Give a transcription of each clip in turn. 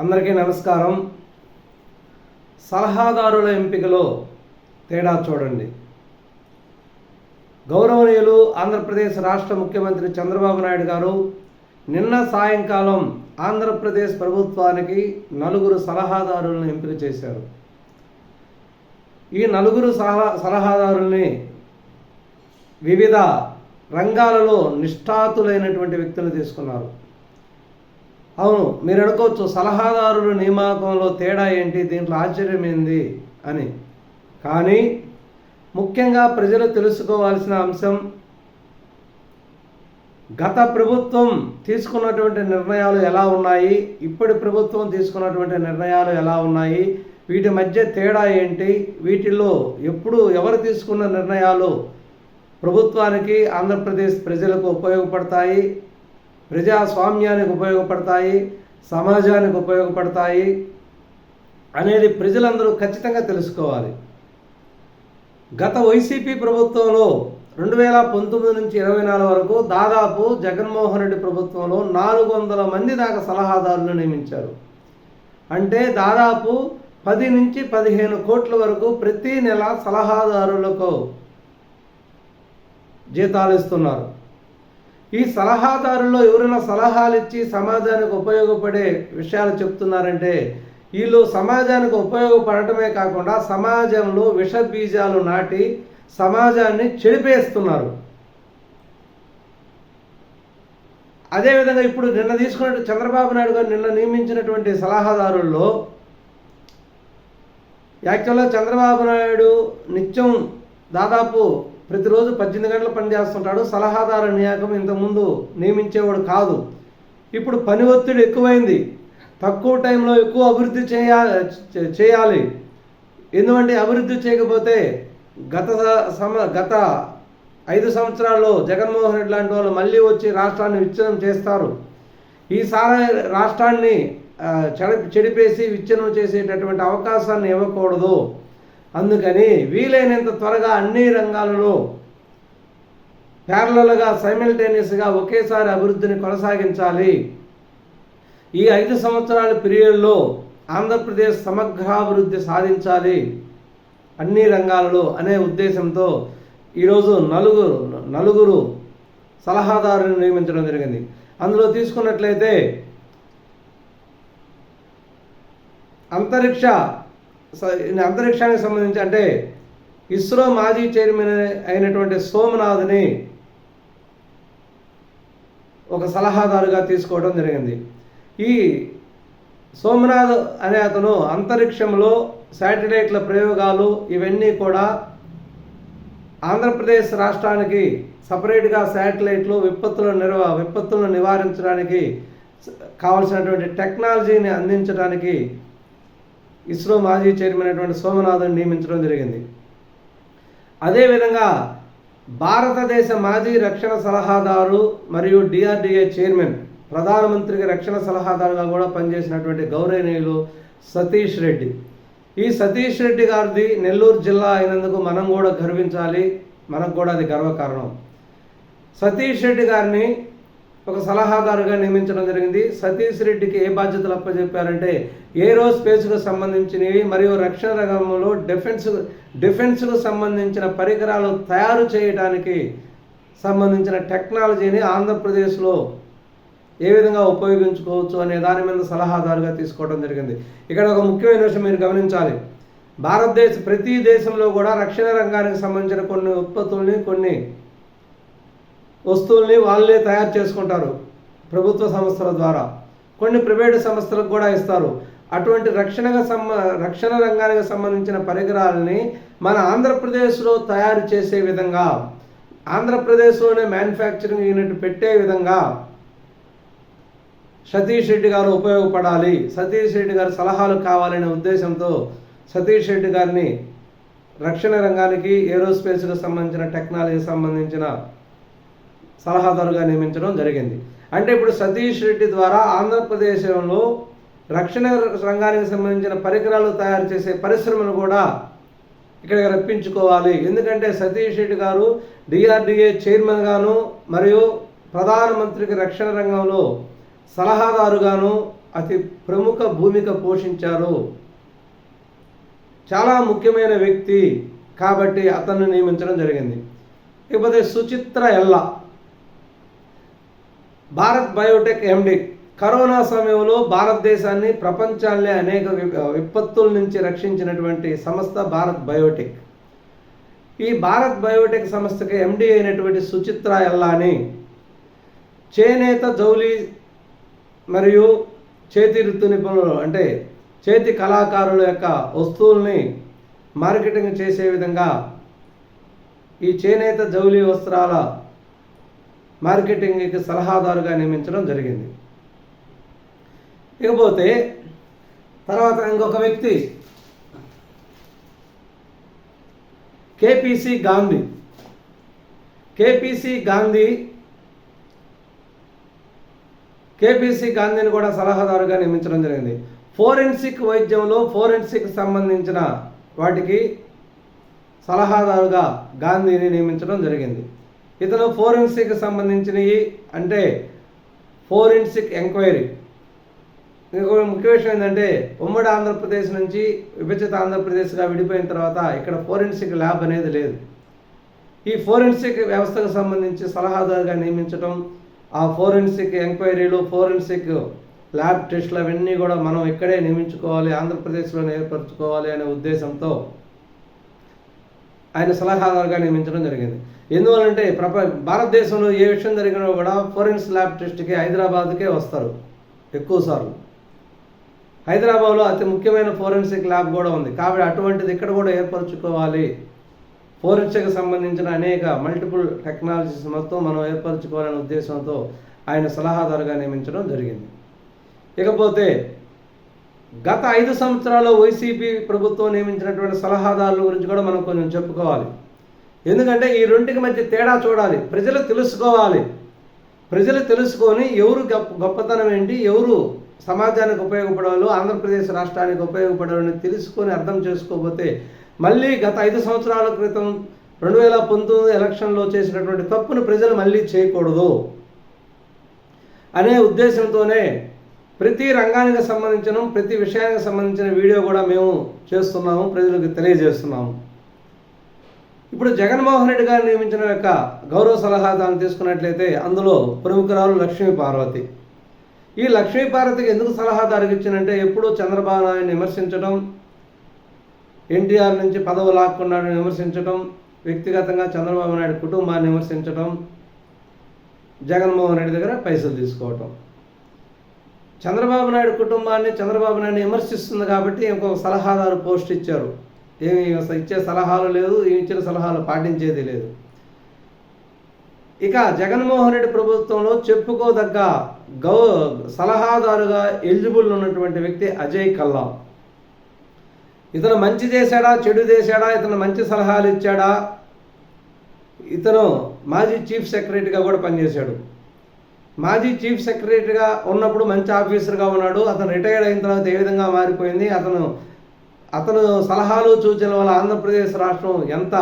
అందరికీ నమస్కారం. సలహాదారుల ఎంపికలో తేడా చూడండి. గౌరవనీయులు ఆంధ్రప్రదేశ్ రాష్ట్ర ముఖ్యమంత్రి చంద్రబాబు నాయుడు గారు నిన్న సాయంకాలం ఆంధ్రప్రదేశ్ ప్రభుత్వానికి నలుగురు సలహాదారులను ఎంపిక చేశారు. ఈ నలుగురు సలహా సలహాదారుల్ని వివిధ రంగాలలో నిష్ఠాతులైనటువంటి వ్యక్తులు తీసుకున్నారు. అవును మీరు అనుకోవచ్చు సలహాదారుల నియామకంలో తేడా ఏంటి? దీంట్లో ఆశ్చర్యమైంది అని. కానీ ముఖ్యంగా ప్రజలు తెలుసుకోవాల్సిన అంశం గత ప్రభుత్వం తీసుకున్నటువంటి నిర్ణయాలు ఎలా ఉన్నాయి? ఇప్పటి ప్రభుత్వం తీసుకున్నటువంటి నిర్ణయాలు ఎలా ఉన్నాయి? వీటి మధ్య తేడా ఏంటి? వీటిల్లో ఎప్పుడు ఎవరు తీసుకున్న నిర్ణయాలు ప్రభుత్వానికి ఆంధ్రప్రదేశ్ ప్రజలకు ఉపయోగపడతాయి? ప్రజాస్వామ్యానికి ఉపయోగపడతాయి సమాజానికి ఉపయోగపడతాయి అనేది ప్రజలందరూ ఖచ్చితంగా తెలుసుకోవాలి. గత వైసీపీ ప్రభుత్వంలో రెండు వేల పంతొమ్మిది నుంచి ఇరవై నాలుగు వరకు దాదాపు జగన్మోహన్ రెడ్డి ప్రభుత్వంలో నాలుగు వందల మంది దాకా సలహాదారులు నియమించారు. అంటే దాదాపు పది నుంచి పదిహేను కోట్ల వరకు ప్రతి నెల సలహాదారులకు జీతాలు ఇస్తున్నారు. ఈ సలహాదారుల్లో ఎవరైనా సలహాలు ఇచ్చి సమాజానికి ఉపయోగపడే విషయాలు చెప్తున్నారంటే వీళ్ళు సమాజానికి ఉపయోగపడటమే కాకుండా సమాజంలో విష బీజాలు నాటి సమాజాన్ని చెడిపేస్తున్నారు. అదేవిధంగా ఇప్పుడు నిన్న తీసుకున్న చంద్రబాబు నాయుడు గారు నిన్న నియమించినటువంటి సలహాదారుల్లో యాక్చువల్గా చంద్రబాబు నాయుడు నిత్యం దాదాపు ప్రతిరోజు పద్దెనిమిది గంటలు పనిచేస్తుంటాడు సలహాదారు నియామకం ఇంతకుముందు నియమించేవాడు కాదు. ఇప్పుడు పని ఒత్తిడి ఎక్కువైంది. తక్కువ టైంలో ఎక్కువ అభివృద్ధి చేయా చేయాలి. ఎందుకంటే అభివృద్ధి చేయకపోతే గత సమ గత ఐదు సంవత్సరాల్లో జగన్మోహన్ రెడ్డి లాంటి వాళ్ళు మళ్ళీ వచ్చి రాష్ట్రాన్ని విచ్ఛిన్నం చేస్తారు. ఈసారి రాష్ట్రాన్ని చెడ చెడిపేసి విచ్ఛిన్నం చేసేటటువంటి అవకాశాన్ని ఇవ్వకూడదు. అందుకని వీలైనంత త్వరగా అన్ని రంగాలలో ప్యారలల్గా సైమిల్టేనియస్గా ఒకేసారి అభివృద్ధిని కొనసాగించాలి. ఈ ఐదు సంవత్సరాల పీరియడ్లో ఆంధ్రప్రదేశ్ సమగ్రాభివృద్ధి సాధించాలి. అన్ని రంగాలలో అనే ఉద్దేశంతో ఈరోజు నలుగురు నలుగురు సలహాదారుని నియమించడం జరిగింది. అందులో తీసుకున్నట్లయితే అంతరిక్ష అంతరిక్షానికి సంబంధించి అంటే ఇస్రో మాజీ చైర్మన్ అయినటువంటి సోమనాథ్ని ఒక సలహాదారుగా తీసుకోవడం జరిగింది. ఈ సోమనాథ్ అనే అతను అంతరిక్షంలో శాటిలైట్ల ప్రయోగాలు ఇవన్నీ కూడా ఆంధ్రప్రదేశ్ రాష్ట్రానికి సపరేట్గా శాటిలైట్లు విపత్తులను నిర్వ విపత్తులను నివారించడానికి కావలసినటువంటి టెక్నాలజీని అందించడానికి ఇస్రో మాజీ చైర్మన్ అయినటువంటి సోమనాథన్ నియమించడం జరిగింది. అదేవిధంగా భారతదేశ మాజీ రక్షణ సలహాదారు మరియు డిఆర్డిఏ చైర్మన్ ప్రధానమంత్రికి రక్షణ సలహాదారుగా కూడా పనిచేసినటువంటి గౌరవనీయులు సతీష్ రెడ్డి. ఈ సతీష్ రెడ్డి గారిది నెల్లూరు జిల్లా అయినందుకు మనం కూడా గర్వించాలి. మనకు కూడా అది గర్వకారణం. సతీష్ రెడ్డి గారిని ఒక సలహాదారుగా నియమించడం జరిగింది. సతీష్ రెడ్డికి ఏ బాధ్యతలు అప్పచెప్పారంటే ఏరో స్పేస్కు సంబంధించినవి మరియు రక్షణ రంగంలో డిఫెన్స్ డిఫెన్స్కు సంబంధించిన పరికరాలు తయారు చేయడానికి సంబంధించిన టెక్నాలజీని ఆంధ్రప్రదేశ్లో ఏ విధంగా ఉపయోగించుకోవచ్చు అనే దాని మీద సలహాదారుగా తీసుకోవడం జరిగింది. ఇక్కడ ఒక ముఖ్యమైన విషయం మీరు గమనించాలి. భారతదేశ ప్రతి దేశంలో కూడా రక్షణ రంగానికి సంబంధించిన కొన్ని ఉత్పత్తుల్ని కొన్ని వస్తువుల్ని వాళ్ళే తయారు చేసుకుంటారు ప్రభుత్వ సంస్థల ద్వారా. కొన్ని ప్రైవేటు సంస్థలకు కూడా ఇస్తారు. అటువంటి రక్షణగా సంబ రక్షణ రంగానికి సంబంధించిన పరికరాలని మన ఆంధ్రప్రదేశ్లో తయారు చేసే విధంగా ఆంధ్రప్రదేశ్లోనే మ్యానుఫ్యాక్చరింగ్ యూనిట్ పెట్టే విధంగా సతీష్ రెడ్డి గారు ఉపయోగపడాలి. సతీష్ రెడ్డి గారి సలహాలు కావాలనే ఉద్దేశంతో సతీష్ రెడ్డి గారిని రక్షణ రంగానికి ఏరోస్పేస్కి సంబంధించిన టెక్నాలజీకి సంబంధించిన సలహాదారుగా నియమించడం జరిగింది. అంటే ఇప్పుడు సతీష్ రెడ్డి ద్వారా ఆంధ్రప్రదేశ్లో రక్షణ రంగానికి సంబంధించిన పరికరాలు తయారు చేసే పరిశ్రమను కూడా ఇక్కడికి రప్పించుకోవాలి. ఎందుకంటే సతీష్ రెడ్డి గారు డిఆర్డిఏ చైర్మన్గాను మరియు ప్రధానమంత్రికి రక్షణ రంగంలో సలహాదారుగాను అతి ప్రముఖ భూమిక పోషించారు. చాలా ముఖ్యమైన వ్యక్తి కాబట్టి అతన్ని నియమించడం జరిగింది. ఇకపోతే సుచిత్ర ఎల్లా భారత్ బయోటెక్ ఎండి కరోనా సమయంలో భారతదేశాన్ని ప్రపంచాన్ని అనేక విపత్తుల నుంచి రక్షించినటువంటి సంస్థ భారత్ బయోటెక్. ఈ భారత్ బయోటెక్ సంస్థకి ఎండి అయినటువంటి సుచిత్ర ఎల్లాని చేనేత జౌలి మరియు చేతి వృత్తి నిపుణులు అంటే చేతి కళాకారుల యొక్క వస్తువుల్ని మార్కెటింగ్ చేసే విధంగా ఈ చేనేత జౌలి వస్త్రాల మార్కెటింగ్కి సలహాదారుగా నియమించడం జరిగింది. ఇకపోతే తర్వాత ఇంకొక వ్యక్తి KPC Gandhi. KPC Gandhi KPC గాంధీని కూడా సలహాదారుగా నియమించడం జరిగింది. ఫోరెన్సిక్ వైద్యంలో ఫోరెన్సిక్ సంబంధించిన వాటికి సలహాదారుగా గాంధీని నియమించడం జరిగింది. ఇతను ఫోరెన్సిక్ సంబంధించినవి అంటే ఫోరెన్సిక్ ఎంక్వైరీ. ఇంకొక ముఖ్య విషయం ఏంటంటే ఉమ్మడి ఆంధ్రప్రదేశ్ నుంచి విభజిత ఆంధ్రప్రదేశ్గా విడిపోయిన తర్వాత ఇక్కడ ఫోరెన్సిక్ ల్యాబ్ అనేది లేదు. ఈ ఫోరెన్సిక్ వ్యవస్థకు సంబంధించి సలహాదారుగా నియమించడం ఆ ఫోరెన్సిక్ ఎంక్వైరీలు ఫోరెన్సిక్ ల్యాబ్ టెస్టులు అవన్నీ కూడా మనం ఇక్కడే నియమించుకోవాలి ఆంధ్రప్రదేశ్లో ఏర్పరచుకోవాలి అనే ఉద్దేశంతో ఆయన సలహాదారుగా నియమించడం జరిగింది. ఎందువల్లంటే ప్రప భారతదేశంలో ఏ విషయం జరిగినా కూడా ఫోరెన్స్ ల్యాబ్ టెస్ట్కి హైదరాబాద్కే వస్తారు ఎక్కువసార్లు హైదరాబాద్లో అతి ముఖ్యమైన ఫోరెన్సిక్ ల్యాబ్ కూడా ఉంది. కాబట్టి అటువంటిది ఇక్కడ కూడా ఏర్పరచుకోవాలి. ఫోరెన్సిక్ సంబంధించిన అనేక మల్టిపుల్ టెక్నాలజీస్ మొత్తం మనం ఏర్పరచుకోవాలనే ఉద్దేశంతో ఆయన సలహాదారుగా నియమించడం జరిగింది. ఇకపోతే గత ఐదు సంవత్సరాల్లో వైసీపీ ప్రభుత్వం నియమించినటువంటి సలహాదారుల గురించి కూడా మనం కొంచెం చెప్పుకోవాలి. ఎందుకంటే ఈ రెండింటికి మధ్య తేడా చూడాలి. ప్రజలు తెలుసుకోవాలి. ప్రజలు తెలుసుకొని ఎవరు గొప్ప గొప్పతనం ఏంటి ఎవరు సమాజానికి ఉపయోగపడాలో ఆంధ్రప్రదేశ్ రాష్ట్రానికి ఉపయోగపడాలని తెలుసుకొని అర్థం చేసుకోకపోతే మళ్ళీ గత ఐదు సంవత్సరాల క్రితం రెండు వేల పంతొమ్మిది ఎలక్షన్లో చేసినటువంటి తప్పును ప్రజలు మళ్ళీ చేయకూడదు అనే ఉద్దేశంతోనే ప్రతి రంగానికి సంబంధించిన ప్రతి విషయానికి సంబంధించిన వీడియో కూడా మేము చేస్తున్నాము ప్రజలకు తెలియజేస్తున్నాము. ఇప్పుడు జగన్మోహన్ రెడ్డి గారు నియమించిన యొక్క గౌరవ సలహాదారుని తీసుకున్నట్లయితే అందులో ప్రముఖురాలు లక్ష్మీ పార్వతి. ఈ లక్ష్మీ పార్వతికి ఎందుకు సలహాదారుకి ఇచ్చినంటే ఎప్పుడూ చంద్రబాబు నాయుడు విమర్శించడం ఎన్టీఆర్ నుంచి పదవి లాక్కున్నాడు విమర్శించడం వ్యక్తిగతంగా చంద్రబాబు నాయుడు కుటుంబాన్ని విమర్శించడం జగన్మోహన్ రెడ్డి దగ్గర పైసలు తీసుకోవటం. చంద్రబాబు నాయుడు కుటుంబాన్ని చంద్రబాబు నాయుడు విమర్శిస్తుంది కాబట్టి ఇంకొక సలహాదారు పోస్ట్ ఇచ్చారు. ఏమి ఇచ్చే సలహాలు లేదు ఇచ్చిన సలహాలు పాటించేది లేదు. ఇక జగన్మోహన్ రెడ్డి ప్రభుత్వంలో చెప్పుకోదగ్గ గౌ సలహాదారుగా ఎలిజిబుల్ ఉన్నటువంటి వ్యక్తి అజయ్ కల్లా. ఇతను మంచి చేశాడా చెడు చేశాడా ఇతను మంచి సలహాలు ఇచ్చాడా? ఇతను మాజీ చీఫ్ సెక్రటరీగా కూడా పనిచేశాడు. మాజీ చీఫ్ సెక్రటరీగా ఉన్నప్పుడు మంచి ఆఫీసర్గా ఉన్నాడు. అతను రిటైర్డ్ అయిన తర్వాత ఏ విధంగా మారిపోయింది? అతను అతను సలహాలు సూచనల వల్ల ఆంధ్రప్రదేశ్ రాష్ట్రం ఎంత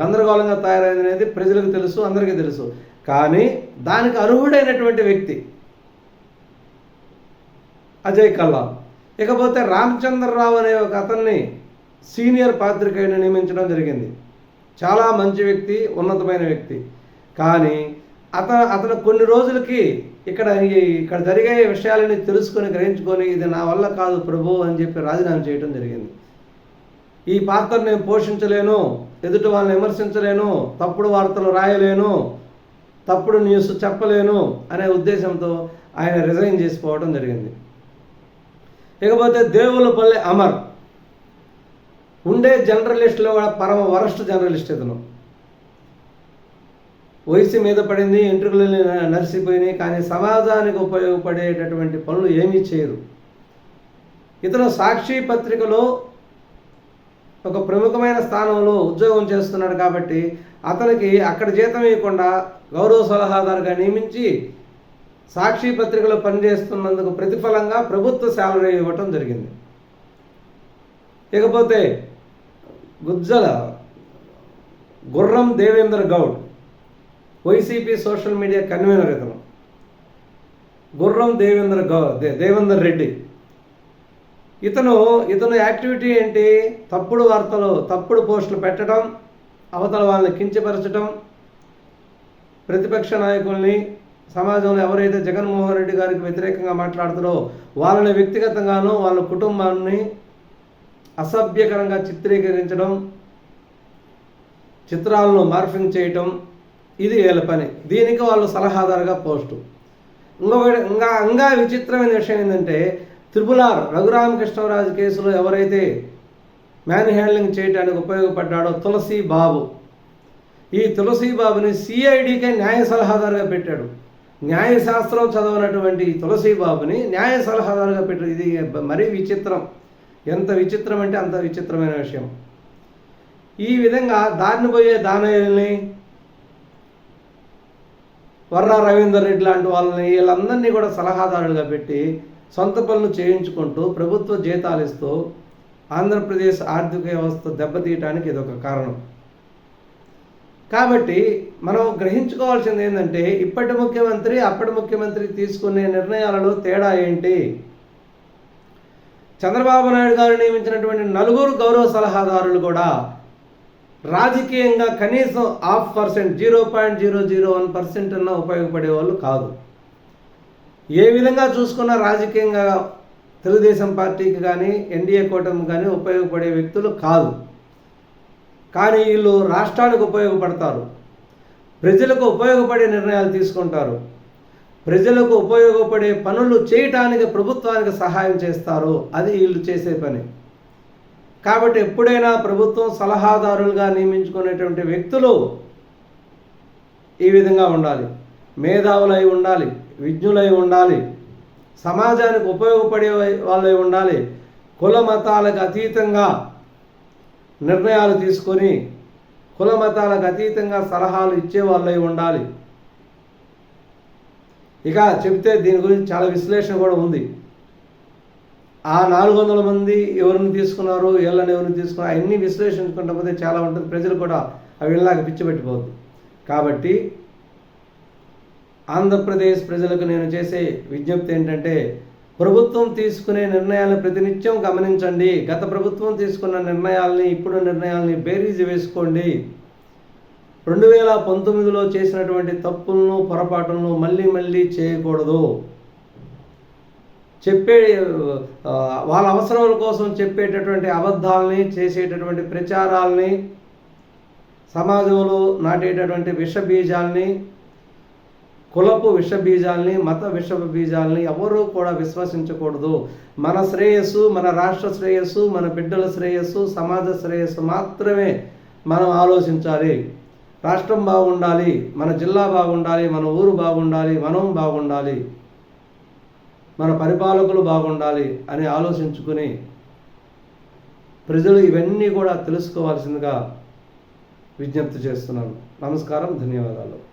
గందరగోళంగా తయారైంది అనేది ప్రజలకు తెలుసు అందరికీ తెలుసు. కానీ దానికి అర్హుడైనటువంటి వ్యక్తి అజయ్ కల్లా. ఇకపోతే రామచంద్రరావు అనే ఒక అతన్ని సీనియర్ పాత్రికేయుని నియమించడం జరిగింది. చాలా మంచి వ్యక్తి ఉన్నతమైన వ్యక్తి. కానీ అత అతను కొన్ని రోజులకి ఇక్కడ ఇక్కడ జరిగే విషయాలని తెలుసుకొని గ్రహించుకొని ఇది నా వల్ల కాదు ప్రభు అని చెప్పి రాజీనామా చేయడం జరిగింది. ఈ పాత్రను నేను పోషించలేను ఎదుటి వాళ్ళని విమర్శించలేను తప్పుడు వార్తలు రాయలేను తప్పుడు న్యూస్ చెప్పలేను అనే ఉద్దేశంతో ఆయన రిజైన్ చేసుకోవడం జరిగింది. ఇకపోతే దేవులపల్లి అమర్ ఉండే జర్నలిస్టులో కూడా పరమ వరస్ట్ జర్నలిస్ట్ ఇతను. వయసు మీద పడింది ఎంట్రుకలు నరిసిపోయినాయి కానీ సమాజానికి ఉపయోగపడేటటువంటి పనులు ఏమీ చేయరు. ఇతను సాక్షి పత్రికలో ఒక ప్రముఖమైన స్థానంలో ఉద్యోగం చేస్తున్నాడు కాబట్టి అతనికి అక్కడ జీతం ఇవ్వకుండా గౌరవ సలహాదారుగా నియమించి సాక్షి పత్రికలో పనిచేస్తున్నందుకు ప్రతిఫలంగా ప్రభుత్వ శాలరీ ఇవ్వటం జరిగింది. ఇకపోతే Gujjala Gurram Devendra Goud YCP social media convener ఇతను. గుర్రం దేవేంద్ర గౌ దే- దేవేందర్ రెడ్డి. ఇతను ఇతను యాక్టివిటీ ఏంటి? తప్పుడు వార్తలు తప్పుడు పోస్టులు పెట్టడం అవతల వాళ్ళని కించపరచడం ప్రతిపక్ష నాయకుల్ని సమాజంలో ఎవరైతే జగన్మోహన్ రెడ్డి గారికి వ్యతిరేకంగా మాట్లాడుతారో వాళ్ళని వ్యక్తిగతంగానూ వాళ్ళ కుటుంబాన్ని అసభ్యకరంగా చిత్రీకరించడం చిత్రాలను మార్ఫింగ్ చేయటం ఇది వీళ్ళ పని. దీనికి వాళ్ళు సలహాదారుగా పోస్టు. ఇంకొకటి ఇంకా ఇంకా విచిత్రమైన విషయం ఏంటంటే త్రిపులార్ రఘురామకృష్ణరాజు కేసులో ఎవరైతే మ్యాన్ హ్యాండ్లింగ్ చేయడానికి ఉపయోగపడ్డాడో తులసి బాబు. ఈ తులసి బాబుని సిఐడికే న్యాయ సలహాదారుగా పెట్టాడు. న్యాయశాస్త్రం చదవనటువంటి తులసి బాబుని న్యాయ సలహాదారుగా పెట్టాడు ఇది మరీ విచిత్రం. ఎంత విచిత్రం అంటే అంత విచిత్రమైన విషయం. ఈ విధంగా దాన్ని పోయే దానయ్యల్ని వర్రా రవీందర్ రెడ్డి లాంటి వాళ్ళని వీళ్ళందరినీ కూడా సలహాదారులుగా పెట్టి సొంత పనులు చేయించుకుంటూ ప్రభుత్వ జీతాలు ఇస్తూ ఆంధ్రప్రదేశ్ ఆర్థిక వ్యవస్థ దెబ్బతీయటానికి ఇదొక కారణం. కాబట్టి మనం గ్రహించుకోవాల్సింది ఏంటంటే ఇప్పటి ముఖ్యమంత్రి అప్పటి ముఖ్యమంత్రి తీసుకునే నిర్ణయాలలో తేడా ఏంటి? చంద్రబాబు నాయుడు గారు నియమించినటువంటి నలుగురు గౌరవ సలహాదారులు కూడా రాజకీయంగా కనీసం half percent zero point zero zero one percent అన్న ఉపయోగపడే వాళ్ళు కాదు. ఏ విధంగా చూసుకున్నా రాజకీయంగా తెలుగుదేశం పార్టీకి కానీ ఎన్డీఏ కూటమి కానీ ఉపయోగపడే వ్యక్తులు కాదు. కానీ వీళ్ళు రాష్ట్రానికి ఉపయోగపడతారు. ప్రజలకు ఉపయోగపడే నిర్ణయాలు తీసుకుంటారు. ప్రజలకు ఉపయోగపడే పనులు చేయటానికి ప్రభుత్వానికి సహాయం చేస్తారు. అది వీళ్ళు చేసే పని. కాబట్టి ఎప్పుడైనా ప్రభుత్వం సలహాదారులుగా నియమించుకునేటువంటి వ్యక్తులు ఈ విధంగా ఉండాలి. మేధావులై ఉండాలి. విజ్ఞులై ఉండాలి. సమాజానికి ఉపయోగపడే వాళ్ళై ఉండాలి. కుల మతాలకు అతీతంగా నిర్ణయాలు తీసుకొని కుల మతాలకు అతీతంగా సలహాలు ఇచ్చే వాళ్ళై ఉండాలి. ఇక చెప్తే దీని గురించి చాలా విశ్లేషణ కూడా ఉంది. ఆ నాలుగు వందల మంది ఎవరిని తీసుకున్నారు వీళ్ళని ఎవరిని తీసుకున్నారు అవన్నీ విశ్లేషించుకుంటే పోతే చాలా ఉంటుంది. ప్రజలు కూడా అవి వీళ్ళలాగా పిచ్చిపెట్టిపోతుంది కాబట్టి ఆంధ్రప్రదేశ్ ప్రజలకు నేను చేసే విజ్ఞప్తి ఏంటంటే ప్రభుత్వం తీసుకునే నిర్ణయాలను ప్రతినిత్యం గమనించండి. గత ప్రభుత్వం తీసుకున్న నిర్ణయాల్ని ఇప్పుడు నిర్ణయాల్ని బేరీజు వేసుకోండి. రెండు వేల పంతొమ్మిదిలో చేసినటువంటి తప్పులను పొరపాటులను మళ్ళీ మళ్ళీ చేయకూడదు. చెప్పే వాళ్ళ అవసరాల కోసం చెప్పేటటువంటి అబద్ధాలని చేసేటటువంటి ప్రచారాల్ని సమాజంలో నాటేటటువంటి విష బీజాల్ని కులపు విష బీజాలని మత విష బీజాల్ని ఎవరూ కూడా విశ్వసించకూడదు. మన శ్రేయస్సు మన రాష్ట్ర శ్రేయస్సు మన బిడ్డల శ్రేయస్సు సమాజ శ్రేయస్సు మాత్రమే మనం ఆలోచించాలి. రాష్ట్రం బాగుండాలి మన జిల్లా బాగుండాలి మన ఊరు బాగుండాలి మనం బాగుండాలి మన పరిపాలకులు బాగుండాలి అని ఆలోచించుకుని ప్రజలు ఇవన్నీ కూడా తెలుసుకోవాల్సిందిగా విజ్ఞప్తి చేస్తున్నాను. నమస్కారం ధన్యవాదాలు.